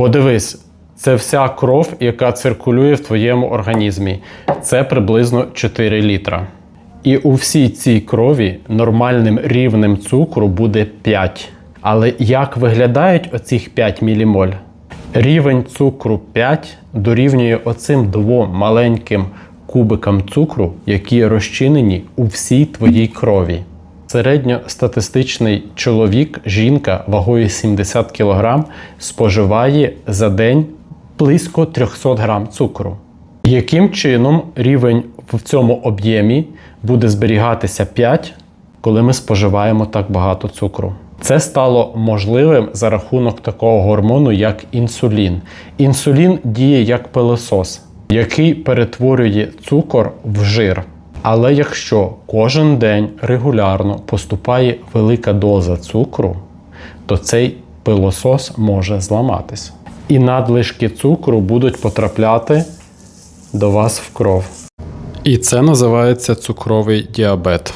Подивись, це вся кров, яка циркулює в твоєму організмі. Це приблизно 4 літра. І у всій цій крові нормальним рівнем цукру буде 5. Але як виглядають оцих 5 мілімоль? Рівень цукру 5 дорівнює оцим двом маленьким кубикам цукру, які розчинені у всій твоїй крові. Середньостатистичний чоловік, жінка вагою 70 кг споживає за день близько 300 грам цукру. Яким чином рівень в цьому об'ємі буде зберігатися 5, коли ми споживаємо так багато цукру? Це стало можливим за рахунок такого гормону, як інсулін. Інсулін діє як пилосос, який перетворює цукор в жир. Але якщо кожен день регулярно поступає велика доза цукру, то цей пилосос може зламатись. І надлишки цукру будуть потрапляти до вас в кров. І це називається цукровий діабет.